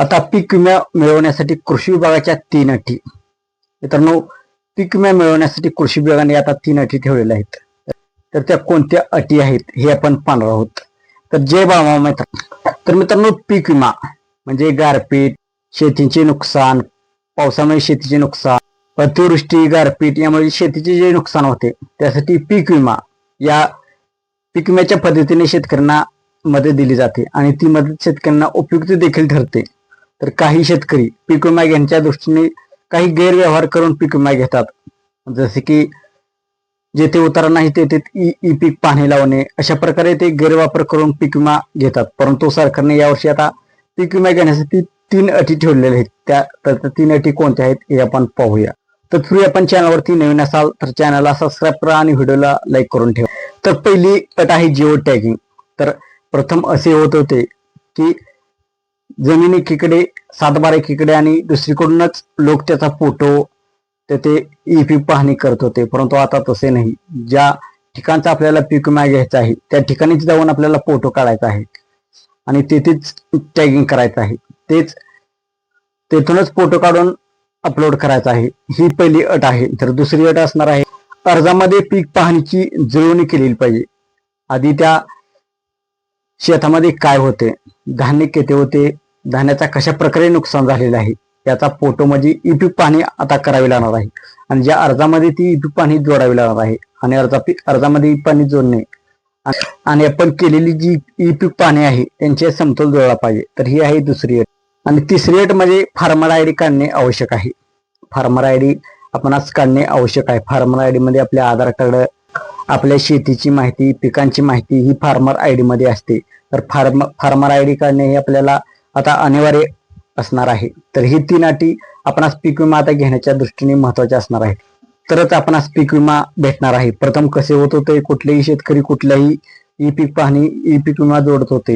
आता पीक विमा मिळवण्यासाठी कृषी विभागाच्या तीन अटी. मित्रांनो पीक विमा मिळवण्यासाठी कृषी विभागाने आता तीन अटी ठेवलेल्या आहेत. तर त्या कोणत्या अटी आहेत हे आपण पाहणार आहोत. तर जय बाबा मित्र. तर मित्रांनो पीक विमा म्हणजे गारपीट शेतीचे नुकसान पावसामुळे शेतीचे नुकसान अतिवृष्टी गारपीट यामुळे शेतीचे जे नुकसान होते त्यासाठी पीक विमा या पीक विम्याच्या पद्धतीने शेतकऱ्यांना मदत दिली जाते आणि ती मदत शेतकऱ्यांना उपयुक्त देखील ठरते. तर काही शेतकरी पीक विमा घेण्याच्या दृष्टीने काही गैरव्यवहार करून पीक विमा घेतात. जसे की जेथे उतारा नाही तेथे ई ई पीक पाहणी लावणे अशा प्रकारे ते गैरवापर करून पीक विमा घेतात. परंतु सरकारने यावर्षी आता पीक विमा घेण्यासाठी तीन अटी ठेवलेल्या आहेत. त्या तर तीन अटी कोणत्या आहेत हे आपण पाहूया. तत्पूर्वी आपण चॅनलवरती नवीन असाल तर चॅनलला सबस्क्राईब करा आणि व्हिडिओला लाईक करून ठेवा. तर पहिली अट आहे जिओ टॅगिंग तर प्रथम असे होत होते की जमीन एकीकडे सातबारा एकीकडे आणि दुसरीकडूनच लोक त्याचा फोटो तेथे ईपी पाहणी करत होते. परंतु आता तसे नाही. ज्या ठिकाणचा आपल्याला पीक विमा घ्यायचा आहे त्या ठिकाणीच जाऊन आपल्याला फोटो काढायचा आहे. आणि तेथेच टॅगिंग करायचं आहे. तेच तेथूनच फोटो काढून अपलोड करायचा आहे. ही पहिली अट आहे. तर दुसरी अट असणार आहे अर्जामध्ये पीक पाहणीची जुळवणी केलेली पाहिजे. आधी त्या शेतामध्ये काय होते धान्य किती होते धान्याचा कशा प्रकारे नुकसान झालेलं आहे त्याचा फोटो म्हणजे ई आता करावी लागणार आहे. आणि ज्या अर्जामध्ये ती ई पाणी जोडावी लागणार आहे आणि अर्जा अर्जामध्ये ई पाणी जोडणे. आणि- आपण केलेली जी ई पीक आहे त्यांचे समतोल जुळला पाहिजे. तर ही आहे दुसरी अट. आणि तिसरी अट म्हणजे फार्मर आय डी काढणे आवश्यक आहे. फार्मर आय डी आपण आज काढणे आवश्यक आहे. फार्मर आय डी मध्ये आपल्या आधार कार्ड आपल्या शेतीची माहिती पिकांची माहिती ही फार्मर आय डी मध्ये असते. तर फार्म फार्मर आय डी काढणे हे आपल्याला आता अनिवार्य असणार आहे. तर ही तीन अटी आपणास पीक विमा आता घेण्याच्या दृष्टीने महत्त्वाच्या असणार आहे तरच आपणास पीक विमा भेटणार आहे. प्रथम कसे होत होते कुठलेही शेतकरी कुठल्याही ई पीक पाहणी ई पीक विमा जोडत होते.